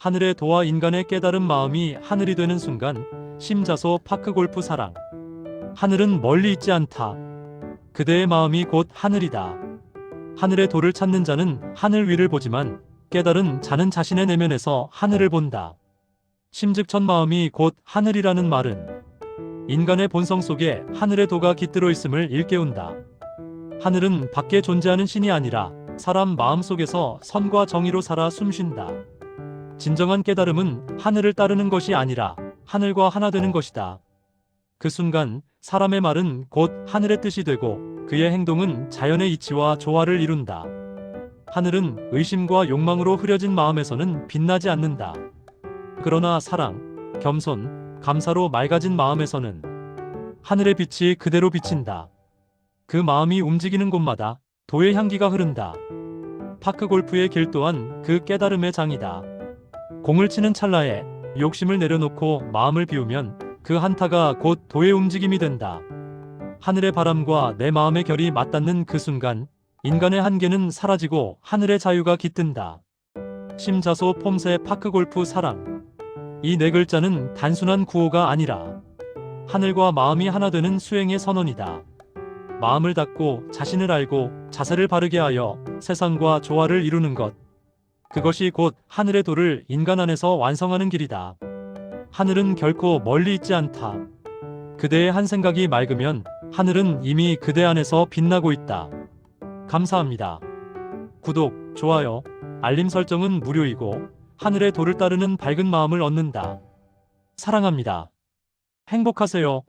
하늘의 도와 인간의 깨달은 마음이 하늘이 되는 순간 심자소 파크골프 사랑 하늘은 멀리 있지 않다. 그대의 마음이 곧 하늘이다. 하늘의 도를 찾는 자는 하늘 위를 보지만 깨달은 자는 자신의 내면에서 하늘을 본다. 심즉천 마음이 곧 하늘이라는 말은 인간의 본성 속에 하늘의 도가 깃들어 있음을 일깨운다. 하늘은 밖에 존재하는 신이 아니라 사람 마음 속에서 선과 정의로 살아 숨쉰다. 진정한 깨달음은 하늘을 따르는 것이 아니라 하늘과 하나 되는 것이다. 그 순간 사람의 말은 곧 하늘의 뜻이 되고 그의 행동은 자연의 이치와 조화를 이룬다. 하늘은 의심과 욕망으로 흐려진 마음에서는 빛나지 않는다. 그러나 사랑, 겸손, 감사로 맑아진 마음에서는 하늘의 빛이 그대로 비친다. 그 마음이 움직이는 곳마다 도의 향기가 흐른다. 파크 골프의 길 또한 그 깨달음의 장이다. 공을 치는 찰나에 욕심을 내려놓고 마음을 비우면 그 한타가 곧 도의 움직임이 된다. 하늘의 바람과 내 마음의 결이 맞닿는 그 순간 인간의 한계는 사라지고 하늘의 자유가 깃든다. 심자소 폼새 파크골프 사랑 이 네 글자는 단순한 구호가 아니라 하늘과 마음이 하나 되는 수행의 선언이다. 마음을 닫고 자신을 알고 자세를 바르게 하여 세상과 조화를 이루는 것. 그것이 곧 하늘의 도를 인간 안에서 완성하는 길이다. 하늘은 결코 멀리 있지 않다. 그대의 한 생각이 맑으면 하늘은 이미 그대 안에서 빛나고 있다. 감사합니다. 구독, 좋아요, 알림 설정은 무료이고 하늘의 도를 따르는 밝은 마음을 얻는다. 사랑합니다. 행복하세요.